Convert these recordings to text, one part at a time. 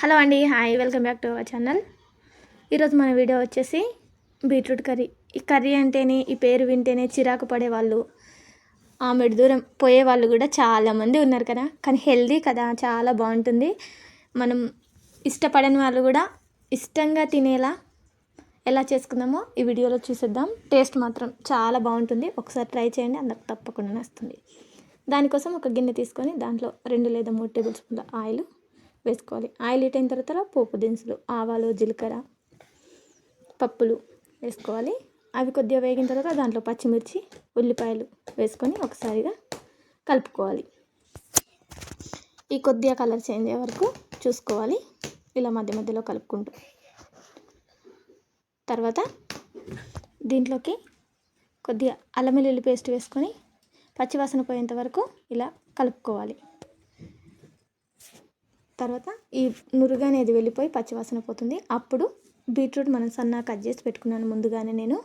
Hello అండి hi welcome back to our channel. ఈరోజు మన వీడియో వచ్చేసి బీట్రూట్ కర్రీ. ఈ కర్రీ అంటేనే ఈ పేరు వింటేనే చిరాకు పడే వాళ్ళు ఆమెడు దూరం పోయే వాళ్ళు కూడా చాలామంది ఉన్నారు కదా. కానీ హెల్దీ కదా చాలా బాగుంటుంది. మనం ఇష్టపడని వాళ్ళు కూడా ఇష్టంగా తినేలా ఎలా చేసుకుందామో ఈ వీడియోలో చూసేద్దాం. టేస్ట్ మాత్రం చాలా బాగుంటుంది. ఒకసారి ట్రై చేయండి అందరికి తప్పకుండా వస్తుంది దానికోసం ఒక గిన్నె తీసుకొని దాంట్లో రెండు లేదా మూడు టేబుల్ స్పూన్ల ఆయిల్ వేసుకోవాలి. ఆయిల్ హీట్ అయిన తర్వాత పోపు దినుసులు ఆవాలు జీలకర్ర పప్పులు వేసుకోవాలి. అవి కొద్దిగా వేగిన తర్వాత దాంట్లో పచ్చిమిర్చి ఉల్లిపాయలు వేసుకొని ఒకసారిగా కలుపుకోవాలి. ఈ కొద్దిగా కలర్ చేంజ్ అయ్యే వరకు చూసుకోవాలి. ఇలా మధ్య మధ్యలో కలుపుకుంటూ. తర్వాత దీంట్లోకి కొద్దిగా అల్లం వెల్లుల్లి పేస్ట్ వేసుకొని పచ్చివాసన పోయేంత వరకు ఇలా కలుపుకోవాలి. తర్వాత ఈ నురుగు అనేది వెళ్ళిపోయి పచ్చివాసన పోతుంది. అప్పుడు బీట్రూట్ మనం సన్నా కట్ చేసి పెట్టుకున్నాను ముందుగానే నేను.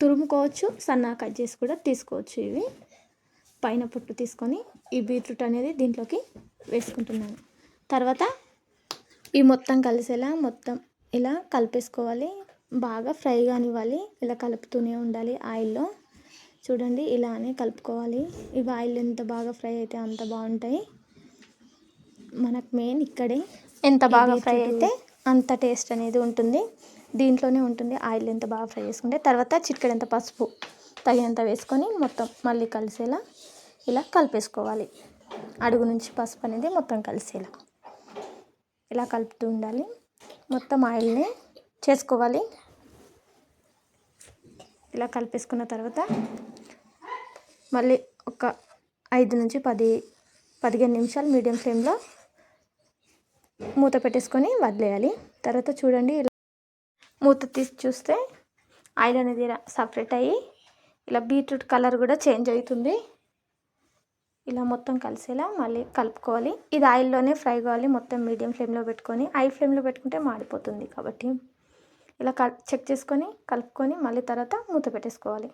తురుముకోవచ్చు సన్నా కట్ చేసి కూడా తీసుకోవచ్చు ఇవి. పైన పొట్టు తీసుకొని ఈ బీట్రూట్ అనేది దీంట్లోకి వేసుకుంటున్నాను. తర్వాత ఈ మొత్తం కలిసేలా మొత్తం ఇలా కలిపేసుకోవాలి. బాగా ఫ్రై కానివ్వాలి. ఇలా కలుపుతూనే ఉండాలి ఆయిల్లో. చూడండి ఇలానే కలుపుకోవాలి. ఇవి ఆయిల్ ఎంత బాగా ఫ్రై అయితే అంత బాగుంటాయి. మనకు మెయిన్ ఇక్కడే ఎంత బాగా ఫ్రై అయితే అంత టేస్ట్ అనేది ఉంటుంది. దీంట్లోనే ఉంటుంది ఆయిల్ ఎంత బాగా ఫ్రై చేసుకుంటే తర్వాత చిటికెడంత పసుపు తగినంత వేసుకొని మొత్తం మళ్ళీ కలిసేలా ఇలా కలిపేసుకోవాలి. అడుగు నుంచి పసుపు అనేది మొత్తం కలిసేలా ఇలా కలుపుతూ ఉండాలి. మొత్తం ఆయిల్ని చేసుకోవాలి. ఇలా కలిపేసుకున్న తర్వాత మళ్ళీ ఒక ఐదు నుంచి పది పదిహేను నిమిషాలు మీడియం ఫ్లేమ్లో మూత పెట్టేసుకొని వదిలేయాలి. తర్వాత చూడండి ఇలా మూత తీసి చూస్తే ఆయిల్ అనేది సపరేట్ అయ్యి ఇలా బీట్రూట్ కలర్ కూడా చేంజ్ అవుతుంది. ఇలా మొత్తం కలిసేలా మళ్ళీ కలుపుకోవాలి. ఇది ఆయిల్లోనే ఫ్రై కావాలి. మొత్తం మీడియం ఫ్లేమ్లో పెట్టుకొని హై ఫ్లేమ్లో పెట్టుకుంటే మాడిపోతుంది కాబట్టి. ఇలా చెక్ చేసుకొని కలుపుకొని మళ్ళీ తర్వాత మూత పెట్టేసుకోవాలి.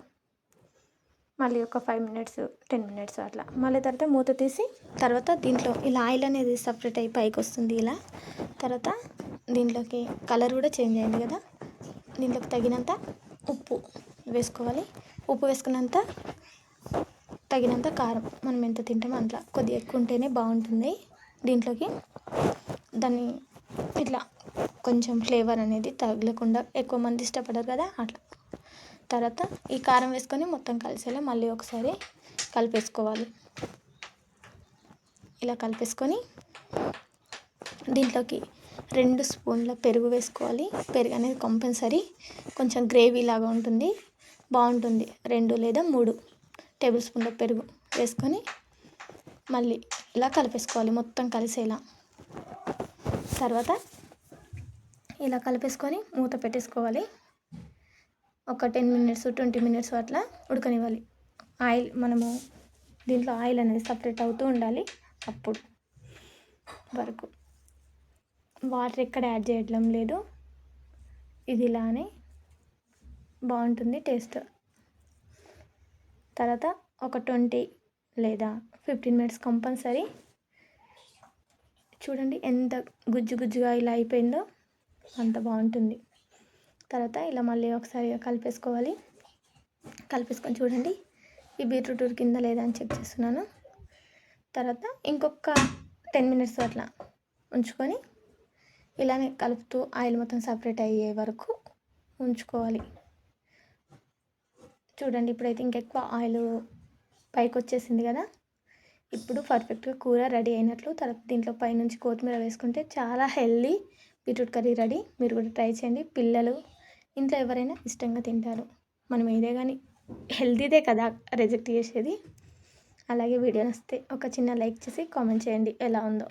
మళ్ళీ ఒక ఫైవ్ మినిట్స్ టెన్ మినిట్స్ అట్లా. మళ్ళీ తర్వాత మూత తీసి తర్వాత దీంట్లో ఇలా ఆయిల్ అనేది సపరేట్ అయ్యి పైకి వస్తుంది ఇలా. తర్వాత దీంట్లోకి కలర్ కూడా చేంజ్ అయింది కదా. దీంట్లోకి తగినంత ఉప్పు వేసుకోవాలి. ఉప్పు వేసుకున్నంత తగినంత కారం. మనం ఎంత తింటామో అంత. కొద్దిగా ఎక్కువ ఉంటేనే బాగుంటుంది. దీంట్లోకి దాన్ని ఇట్లా కొంచెం ఫ్లేవర్ అనేది తగలకుండా ఎక్కువ మంది ఇష్టపడరు కదా అట్లా. తర్వాత ఈ కారం వేసుకొని మొత్తం కలిసేలా మళ్ళీ ఒకసారి కలిపేసుకోవాలి. ఇలా కలిపేసుకొని దీంట్లోకి రెండు స్పూన్ల పెరుగు వేసుకోవాలి. పెరుగు అనేది కంపల్సరీ కొంచెం గ్రేవీ లాగా ఉంటుంది బాగుంటుంది. రెండు లేదా మూడు టేబుల్ స్పూన్ల పెరుగు వేసుకొని మళ్ళీ ఇలా కలిపేసుకోవాలి మొత్తం కలిసేలా. తర్వాత ఇలా కలిపేసుకొని మూత పెట్టేసుకోవాలి. ఒక టెన్ మినిట్స్ ట్వంటీ మినిట్స్ అట్లా ఉడకనివ్వాలి. ఆయిల్ మనము దీంట్లో ఆయిల్ అనేది సపరేట్ అవుతూ ఉండాలి అప్పుడు వరకు. వాటర్ ఎక్కడ యాడ్ చేయడం లేదు. ఇది ఇలానే బాగుంటుంది టేస్ట్. తర్వాత ఒక ట్వంటీ లేదా ఫిఫ్టీన్ మినిట్స్ కంపల్సరీ చూడండి ఎంత గుజ్జు గుజ్జుగా ఇలా అయిపోయిందో అంత బాగుంటుంది. తర్వాత ఇలా మళ్ళీ ఒకసారి కలిపేసుకోవాలి. కలిపేసుకొని చూడండి. ఈ బీట్రూట్ కింద లేదా అని చెక్ చేస్తున్నాను. తర్వాత ఇంకొక టెన్ మినిట్స్ అట్లా ఉంచుకొని ఇలానే కలుపుతూ ఆయిల్ మొత్తం సపరేట్ అయ్యే వరకు ఉంచుకోవాలి. చూడండి ఇప్పుడైతే ఇంకెక్కువ ఆయిల్ పైకి వచ్చేసింది కదా. ఇప్పుడు పర్ఫెక్ట్గా కూర రెడీ అయినట్లు తర్వాత దీంట్లో పైనుంచి కొత్తిమీర వేసుకుంటే చాలా హెల్దీ బీట్రూట్ కర్రీ రెడీ. మీరు కూడా ట్రై చేయండి. పిల్లలు ఇంట్లో ఎవరైనా ఇష్టంగా తింటారు. మనం ఏదే కానీ హెల్తీదే కదా రిజెక్ట్ చేసేది. అలాగే వీడియో వస్తే ఒక చిన్న లైక్ చేసి కామెంట్ చేయండి. ఎలా ఉందో.